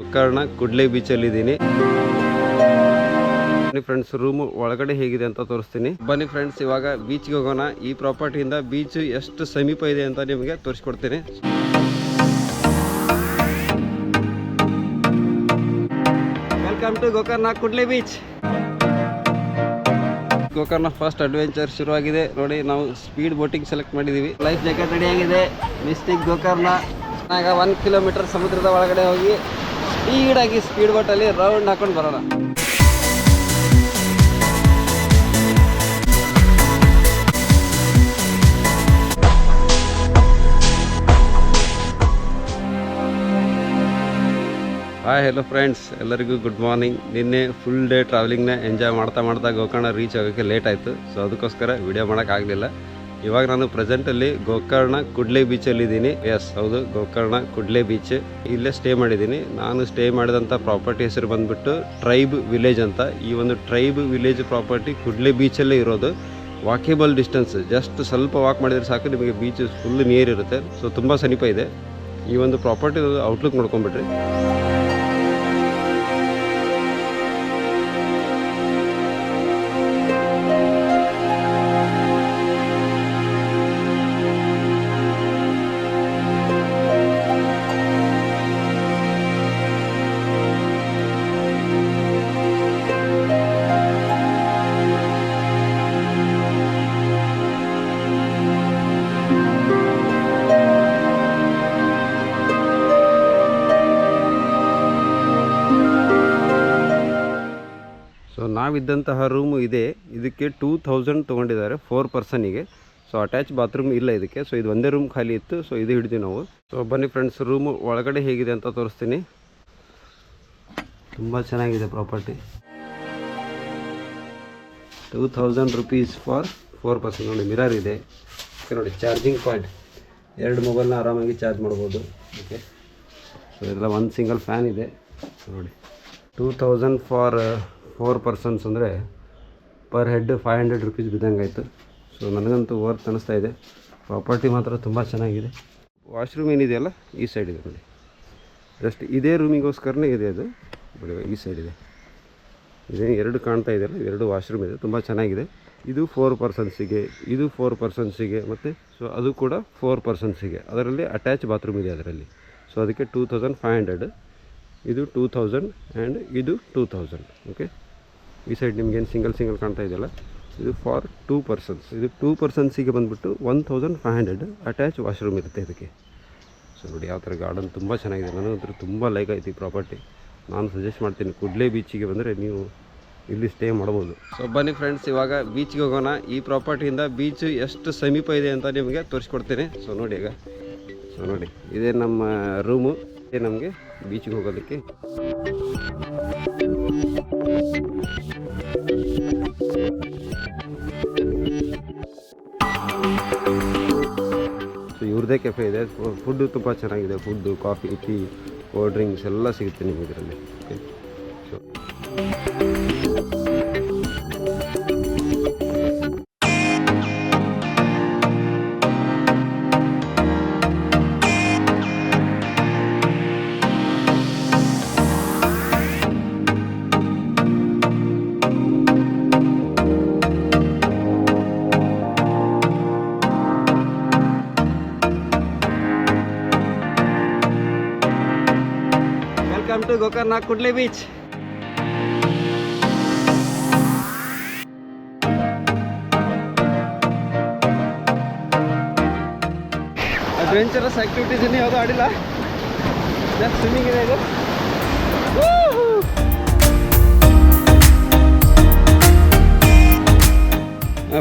ಗೋಕರ್ಣ ಕುಡ್ಲೆ ಬೀಚಲ್ಲಿ ಇದ್ದೀನಿ. ಬನ್ನಿ ಫ್ರೆಂಡ್ಸ್ ರೂಮ್ ಒಳಗಡೆ ಹೇಗಿದೆ ಅಂತ ತೋರಿಸ್ತೀನಿ. ಬನ್ನಿ ಫ್ರೆಂಡ್ಸ್ ಇವಾಗ ಬೀಚ್ಗೆ ಹೋಗೋಣ. ಈ ಪ್ರಾಪರ್ಟಿಯಿಂದ ಬೀಚ್ ಎಷ್ಟು ಸಮೀಪ ಇದೆ ಅಂತ ನಿಮಗೆ ತೋರಿಸ್ಕೊಡ್ತೀನಿ. Welcome to Gokarna Kudle beach Gokarna first adventure ಶುರುವಾಗಿದೆ. ನೋಡಿ, ನಾವು ಸ್ಪೀಡ್ ಬೋಟಿಂಗ್ ಸೆಲೆಕ್ಟ್ ಮಾಡಿದ್ದೀವಿ ಲೈಫ್ ಜಾಕೆಟ್ ರೆಡಿ ಆಗಿದೆ. ಮಿಸ್ಟಿಕ್ ಗೋಕರ್ಣ ಒನ್ ಕಿಲೋಮೀಟರ್ ಸಮುದ್ರದ ಒಳಗಡೆ ಹೋಗಿ ಸ್ಪೀಡಾಗಿ ಸ್ಪೀಡ್ ಬೋಟಲ್ಲಿ ರೌಂಡ್ ಹಾಕೊಂಡು ಬರೋಣ. ಹಾಯ್ ಹೆಲೋ ಫ್ರೆಂಡ್ಸ್ ಎಲ್ಲರಿಗೂ ಗುಡ್ ಮಾರ್ನಿಂಗ್ ನಿನ್ನೆ ಫುಲ್ ಡೇ ಟ್ರಾವೆಲಿಂಗ್ನ ಎಂಜಾಯ್ ಮಾಡ್ತಾ ಮಾಡ್ತಾ ಗೋಕರ್ಣ ರೀಚ್ ಆಗೋಕ್ಕೆ ಲೇಟ್ ಆಯಿತು. ಸೊ ಅದಕ್ಕೋಸ್ಕರ ವಿಡಿಯೋ ಮಾಡೋಕ್ಕಾಗಲಿಲ್ಲ ಇವಾಗ ನಾನು ಪ್ರೆಸೆಂಟಲ್ಲಿ ಗೋಕರ್ಣ ಕುಡ್ಲೆ ಬೀಚಲ್ಲಿ ಇದ್ದೀನಿ. ಎಸ್ ಹೌದು, ಗೋಕರ್ಣ ಕುಡ್ಲೆ ಬೀಚ್ ಇಲ್ಲೇ ಸ್ಟೇ ಮಾಡಿದ್ದೀನಿ. ನಾನು ಸ್ಟೇ ಮಾಡಿದಂಥ ಪ್ರಾಪರ್ಟಿ ಹೆಸರು ಬಂದ್ಬಿಟ್ಟು ಟ್ರೈಬ್ ವಿಲೇಜ್ ಅಂತ. ಈ ಒಂದು ಟ್ರೈಬ್ ವಿಲೇಜ್ ಪ್ರಾಪರ್ಟಿ ಕುಡ್ಲೆ ಬೀಚಲ್ಲೇ ಇರೋದು. ವಾಕೇಬಲ್ ಡಿಸ್ಟೆನ್ಸ್ ಜಸ್ಟ್ ಸ್ವಲ್ಪ ವಾಕ್ ಮಾಡಿದ್ರೆ ಸಾಕು, ನಿಮಗೆ ಬೀಚ್ ಫುಲ್ ನಿಯರ್ ಇರುತ್ತೆ. ಸೊ ತುಂಬ ಸಮೀಪ ಇದೆ. ಈ ಒಂದು ಪ್ರಾಪರ್ಟಿ ಔಟ್ಲುಕ್ ನೋಡ್ಕೊಂಬಿಟ್ರಿ ನಾವಿದ್ದಂತಹ ರೂಮು ಇದೆ. ಇದಕ್ಕೆ ಟೂ ಥೌಸಂಡ್ ತೊಗೊಂಡಿದ್ದಾರೆ ಫೋರ್ ಪರ್ಸನಿಗೆ ಸೊ ಅಟ್ಯಾಚ್ ಬಾತ್ರೂಮ್ ಇಲ್ಲ ಇದಕ್ಕೆ. ಸೊ ಇದು ಒಂದೇ ರೂಮ್ ಖಾಲಿ ಇತ್ತು. ಸೊ ಇದು ಹಿಡಿದ್ವಿ ನಾವು. ಸೊ ಬನ್ನಿ ಫ್ರೆಂಡ್ಸ್ ರೂಮು ಒಳಗಡೆ ಹೇಗಿದೆ ಅಂತ ತೋರಿಸ್ತೀನಿ. ತುಂಬ ಚೆನ್ನಾಗಿದೆ property two thousand rupees for four person ನೋಡಿ ಮಿರರ್ ಇದೆ. ಓಕೆ ನೋಡಿ ಚಾರ್ಜಿಂಗ್ ಪಾಯಿಂಟ್ ಎರಡು ಮೊಬೈಲ್ನ ಆರಾಮಾಗಿ ಚಾರ್ಜ್ ಮಾಡ್ಬೋದು. ಓಕೆ ಸೊ ಇದೆಲ್ಲ ಒಂದು ಸಿಂಗಲ್ ಫ್ಯಾನ್ ಇದೆ. ನೋಡಿ. Two thousand for four persons ಅಂದರೆ per head five hundred rupees ಬಿದ್ದಂಗೆ ಆಯಿತು ಸೊ ನನಗಂತೂ ವರ್ತ್ ಅನ್ನಿಸ್ತಾ ಇದೆ. ಪ್ರಾಪರ್ಟಿ ಮಾತ್ರ ತುಂಬ ಚೆನ್ನಾಗಿದೆ. ವಾಶ್ರೂಮ್ ಏನಿದೆಯಲ್ಲ ಈ ಸೈಡ್ ಇದೆ ನೋಡಿ. ಜಸ್ಟ್ ಇದೇ ರೂಮಿಗೋಸ್ಕರನೇ ಇದೆ ಅದು. ನೋಡಿ, ಈ ಸೈಡ್ ಇದೆ. ಇದೇ, ಎರಡು ಕಾಣ್ತಾ ಇದೆಯಲ್ಲ ಎರಡು ವಾಶ್ರೂಮ್ ಇದೆ. ತುಂಬ ಚೆನ್ನಾಗಿದೆ. ಇದು ಫೋರ್ ಪರ್ಸನ್ಸಿಗೆ ಇದು ಫೋರ್ ಪರ್ಸನ್ಸಿಗೆ ಮತ್ತು ಸೊ ಅದು ಕೂಡ ಫೋರ್ ಪರ್ಸನ್ಸಿಗೆ ಅದರಲ್ಲಿ ಅಟ್ಯಾಚ್ ಬಾತ್ರೂಮ್ ಇದೆ ಅದರಲ್ಲಿ. ಸೊ ಅದಕ್ಕೆ ಟೂ ತೌಸಂಡ್ ಫೈವ್ ಹಂಡ್ರೆಡ್ ಇದು ಟೂ ಥೌಸಂಡ್ ಆ್ಯಂಡ್ ಇದು ಟೂ ತೌಸಂಡ್ ಓಕೆ ಈ ಸೈಡ್ ನಿಮ್ಗೇನು ಸಿಂಗಲ್ ಸಿಂಗಲ್ ಕಾಣ್ತಾ ಇದೆಯಲ್ಲ, ಇದು ಫಾರ್ ಟೂ ಪರ್ಸನ್ಸ್ ಇದು ಟೂ ಪರ್ಸನ್ಸಿಗೆ ಬಂದುಬಿಟ್ಟು one thousand five hundred attach washroom ಇರುತ್ತೆ ಇದಕ್ಕೆ. ಸೊ ನೋಡಿ ಯಾವ ಥರ ಗಾರ್ಡನ್ ತುಂಬ ಚೆನ್ನಾಗಿದೆ. ನನಗಂತೂ ತುಂಬ ಲೈಕ್ ಆಯ್ತು ಈ ಪ್ರಾಪರ್ಟಿ ನಾನು ಸಜೆಸ್ಟ್ ಮಾಡ್ತೀನಿ, ಕುಡ್ಲೆ ಬೀಚಿಗೆ ಬಂದರೆ ನೀವು ಇಲ್ಲಿ ಸ್ಟೇ ಮಾಡ್ಬೋದು ಸೊ ಬನ್ನಿ ಫ್ರೆಂಡ್ಸ್ ಇವಾಗ ಬೀಚ್ಗೆ ಹೋಗೋಣ. ಈ ಪ್ರಾಪರ್ಟಿಯಿಂದ ಬೀಚ್ ಎಷ್ಟು ಸಮೀಪ ಇದೆ ಅಂತ ನಿಮಗೆ ತೋರಿಸ್ಕೊಡ್ತೀನಿ. ಸೊ ನೋಡಿ ಈಗ. ಸೊ ನೋಡಿ, ಇದೇ ನಮ್ಮ ರೂಮು ಇದೇ ನಮಗೆ ಬೀಚ್ಗೆ ಹೋಗೋದಕ್ಕೆ. ಸೊ ಇವ್ರದ್ದೇ ಕೆಫೆ ಇದೆ. ಫುಡ್ಡು ತುಂಬ ಚೆನ್ನಾಗಿದೆ. Food coffee tea cold drinks ಎಲ್ಲ ಸಿಗುತ್ತೆ ನಿಮಗೆ ಇದರಲ್ಲಿ. Okay so to Kudle beach adventurous activities ಇನ್ನೂ ಯಾವುದೂ ಆಡಿಲ್ಲ. ಜಸ್ಟ್ ಸ್ವಿಮ್ಮಿಂಗ್ ಇದೆ ಇದು.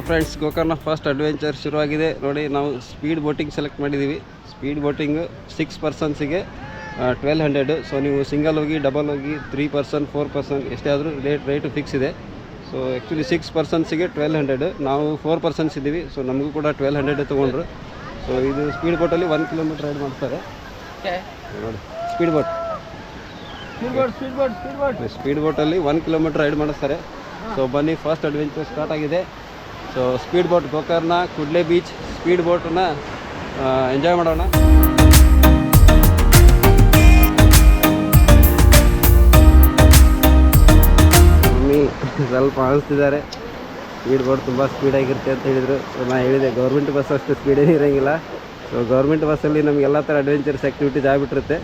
ಫ್ರೆಂಡ್ಸ್ ಗೋಕರ್ಣ ಫಸ್ಟ್ ಅಡ್ವೆಂಚರ್ ಶುರುವಾಗಿದೆ. ನೋಡಿ, ನಾವು ಸ್ಪೀಡ್ ಬೋಟಿಂಗ್ ಸೆಲೆಕ್ಟ್ ಮಾಡಿದ್ದೀವಿ ಸ್ಪೀಡ್ ಬೋಟಿಂಗು ಸಿಕ್ಸ್ ಪರ್ಸನ್ಸಿಗೆ ಟ್ವೆಲ್ ಹಂಡ್ರೆಡ್. ಸೊ ನೀವು ಸಿಂಗಲ್ ಹೋಗಿ ಡಬಲ್ ಹೋಗಿ ತ್ರೀ ಪರ್ಸನ್ ಫೋರ್ ಪರ್ಸನ್ ಎಷ್ಟೇ ಆದರೂ ರೇಟ್ ರೇಟು ಫಿಕ್ಸ್ ಇದೆ. ಸೊ ಆ್ಯಕ್ಚುಲಿ ಸಿಕ್ಸ್ ಪರ್ಸನ್ಸಿಗೆ ಟ್ವೆಲ್ ಹಂಡ್ರೆಡ್ ನಾವು ಫೋರ್ ಪರ್ಸನ್ಸ್ ಇದ್ದೀವಿ. ಸೊ ನಮಗೂ ಕೂಡ ಟ್ವೆಲ್ ಹಂಡ್ರೆಡ್ ತೊಗೊಂಡ್ರು. ಸೊ ಇದು ಸ್ಪೀಡ್ ಬೋಟಲ್ಲಿ ಒನ್ ಕಿಲೋಮೀಟರ್ ರೈಡ್ ಮಾಡ್ತಾರೆ. ನೋಡಿ ಸ್ಪೀಡ್ ಬೋಟ್ ಸ್ಪೀಡ್ ಬೋಟಲ್ಲಿ ಒನ್ ಕಿಲೋಮೀಟರ್ ರೈಡ್ ಮಾಡಿಸ್ತಾರೆ. ಸೊ ಬನ್ನಿ ಫಸ್ಟ್ ಅಡ್ವೆಂಚರ್ ಸ್ಟಾರ್ಟ್ ಆಗಿದೆ. So speed boat Gokarna Kudle beach speed ಬೋಟನ್ನ enjoy ಮಾಡೋಣ. ಸ್ವಲ್ಪ ಅನಿಸ್ತಿದ್ದಾರೆ ಸ್ಪೀಡ್ ಬೋಟ್ ತುಂಬ ಸ್ಪೀಡಾಗಿರುತ್ತೆ ಅಂತ ಹೇಳಿದರು. ಸೊ ನಾನು ಹೇಳಿದೆ ಗೌರ್ಮೆಂಟ್ ಬಸ್ ಅಷ್ಟು ಸ್ಪೀಡೇನು ಇರೋಂಗಿಲ್ಲ. ಸೊ ಗೌರ್ಮೆಂಟ್ ಬಸ್ಸಲ್ಲಿ ನಮ್ಗೆ ಎಲ್ಲ ಥರ ಅಡ್ವೆಂಚರ್ಸ್ ಆ್ಯಕ್ಟಿವಿಟೀಸ್ ಆಗಿಬಿಟ್ಟಿರುತ್ತೆ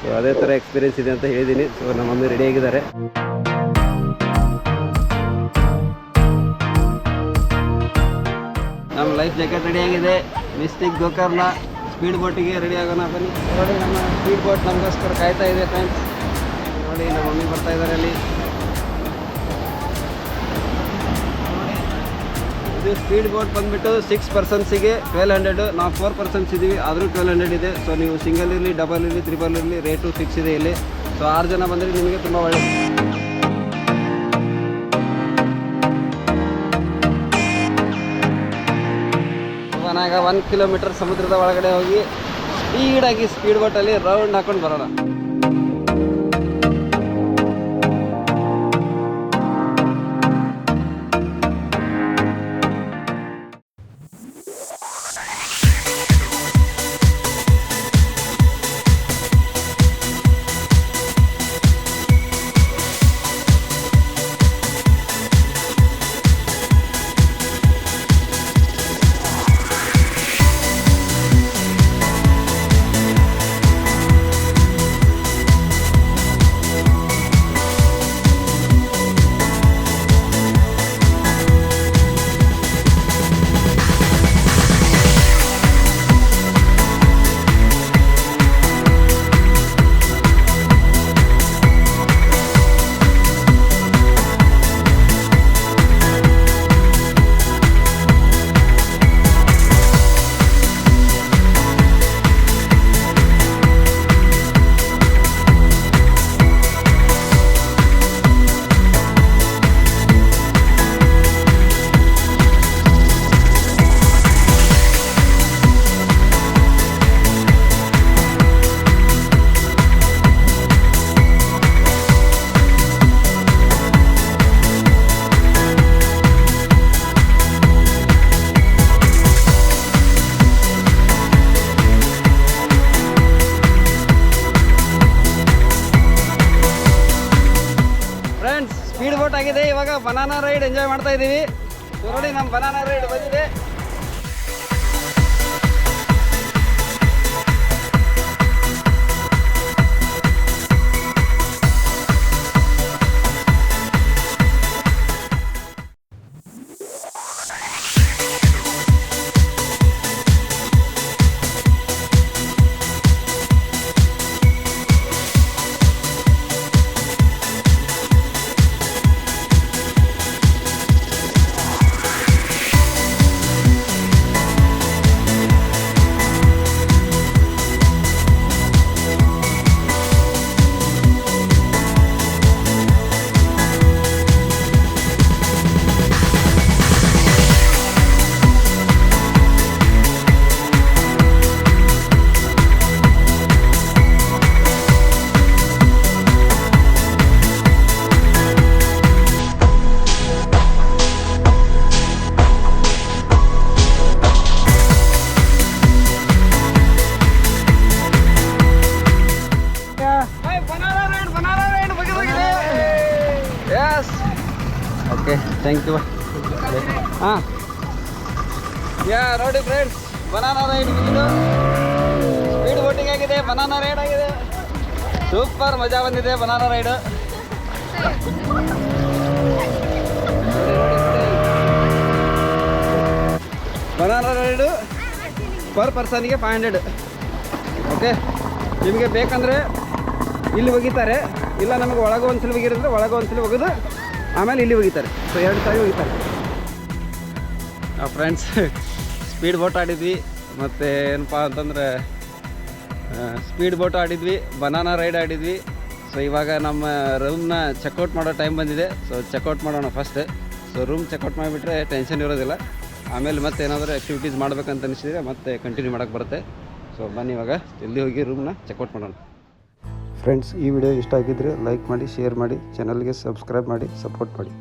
ಸೊ ಅದೇ ಥರ ಎಕ್ಸ್ಪೀರಿಯನ್ಸ್ ಇದೆ ಅಂತ ಹೇಳಿದ್ದೀನಿ ಸೊ ನಮ್ಮ ಮಮ್ಮಿ ರೆಡಿ ಆಗಿದ್ದಾರೆ. ನಮ್ಮ ಲೈಫ್ ಜಾಕೆಟ್ ರೆಡಿ ಆಗಿದೆ. ಮಿಸ್ಟಿಕ್ ಗೋಕರ್ಣ ಸ್ಪೀಡ್ ಬೋಟಿಗೆ ರೆಡಿ ಆಗೋಣ, ಬನ್ನಿ. ನೋಡಿ, ನಮ್ಮ ಸ್ಪೀಡ್ ಬೋಟ್ ನಮಗೋಸ್ಕರ ಕಾಯ್ತಾ ಇದೆ ಫ್ರೆಂಡ್ಸ್ ನೋಡಿ ನಮ್ಮ ಮಮ್ಮಿ ಬರ್ತಾ ಇದ್ದಾರೆ ಅಲ್ಲಿ. ಇದು ಸ್ಪೀಡ್ ಬೋಟ್ ಬಂದುಬಿಟ್ಟು ಸಿಕ್ಸ್ ಪರ್ಸನ್ಸಿಗೆ ಟ್ವೆಲ್ ಹಂಡ್ರೆಡ್ ನಾವು ಫೋರ್ ಪರ್ಸನ್ಸ್ ಇದ್ದೀವಿ ಆದರೂ ಟ್ವೆಲ್ ಹಂಡ್ರೆಡ್ ಇದೆ. ಸೊ ನೀವು ಸಿಂಗಲ್ ಇರಲಿ ಡಬಲ್ ಇರಲಿ ತ್ರಿಬಲ್ ಇರಲಿ ರೇಟು ಫಿಕ್ಸ್ ಇದೆ ಇಲ್ಲಿ. ಸೊ ಆರು ಜನ ಬಂದರೆ ನಿಮಗೆ ತುಂಬ ಒಳ್ಳೆಯದು ನಾಗ ಒನ್ ಕಿಲೋಮೀಟರ್ ಸಮುದ್ರದ ಒಳಗಡೆ ಹೋಗಿ ಸ್ಪೀಡಾಗಿ ಸ್ಪೀಡ್ ಬೋಟಲ್ಲಿ ರೌಂಡ್ ಹಾಕೊಂಡು ಬರೋಣ. ಆಗಿದೆ ಇವಾಗ ಬನಾನಾ ರೈಡ್ ಎಂಜಾಯ್ ಮಾಡ್ತಾ ಇದ್ದೀವಿ ನೋಡಿ ನಮ್ಮ ಬನಾನಾ ರೈಡ್ ಬಂದಿದೆ. ಥ್ಯಾಂಕ್ ಯು ಹಾಂ. ಯಾ, ನೋಡಿ ಫ್ರೆಂಡ್ಸ್ ಬನಾನಾ ರೈಡ್ ಇದು. ಸ್ಪೀಡ್ ಬೋಟಿಂಗ್ ಆಗಿದೆ ಬನಾನಾ ರೈಡ್ ಆಗಿದೆ. ಸೂಪರ್ ಮಜಾ ಬಂದಿದೆ banana ride banana ride per ಪರ್ಸನ್ಗೆ five hundred okay ನಿಮಗೆ ಬೇಕಂದರೆ ಇಲ್ಲಿ ಒಗಿತಾರೆ ಇಲ್ಲ ನಮಗೆ ಒಳಗೆ ಒಂದ್ಸಲ ಒಗಿರಿದ್ರೆ ಒಳಗೆ ಒಂದ್ಸಲ ಒಗೆದು ಆಮೇಲೆ ಇಲ್ಲಿ ಹೋಗಿತಾರೆ ಸೊ ಎರಡು ಸಾರಿ ಒಗಿತಾರೆ ಫ್ರೆಂಡ್ಸ್ ಸ್ಪೀಡ್ ಬೋಟ್ ಆಡಿದ್ವಿ. ಮತ್ತು ಏನಪ್ಪ ಅಂತಂದರೆ ಸ್ಪೀಡ್ ಬೋಟ್ ಆಡಿದ್ವಿ ಬನಾನಾ ರೈಡ್ ಆಡಿದ್ವಿ. ಸೊ ಇವಾಗ ನಮ್ಮ ರೂಮ್ನ ಚೆಕ್ಔಟ್ ಮಾಡೋ ಟೈಮ್ ಬಂದಿದೆ. ಸೊ ಚೆಕ್ಔಟ್ ಮಾಡೋಣ ಫಸ್ಟ್ ಸೊ ರೂಮ್ ಚೆಕ್ಔಟ್ ಮಾಡಿಬಿಟ್ರೆ ಟೆನ್ಷನ್ ಇರೋದಿಲ್ಲ. ಆಮೇಲೆ ಮತ್ತೆ ಏನಾದರೂ ಆ್ಯಕ್ಟಿವಿಟೀಸ್ ಮಾಡಬೇಕಂತ ಅನಿಸಿದ್ರೆ ಮತ್ತೆ ಕಂಟಿನ್ಯೂ ಮಾಡೋಕ್ಕೆ ಬರುತ್ತೆ. ಸೊ ಬನ್ನಿ ಇವಾಗ. ಜಲ್ದಿ ಹೋಗಿ ರೂಮ್ನ ಚೆಕ್ಔಟ್ ಮಾಡೋಣ. ಫ್ರೆಂಡ್ಸ್ ಈ ವಿಡಿಯೋ ಇಷ್ಟ ಆಗಿದ್ದರೆ ಲೈಕ್ ಮಾಡಿ ಶೇರ್ ಮಾಡಿ ಚಾನಲ್ಗೆ ಸಬ್ಸ್ಕ್ರೈಬ್ ಮಾಡಿ ಸಪೋರ್ಟ್ ಮಾಡಿ.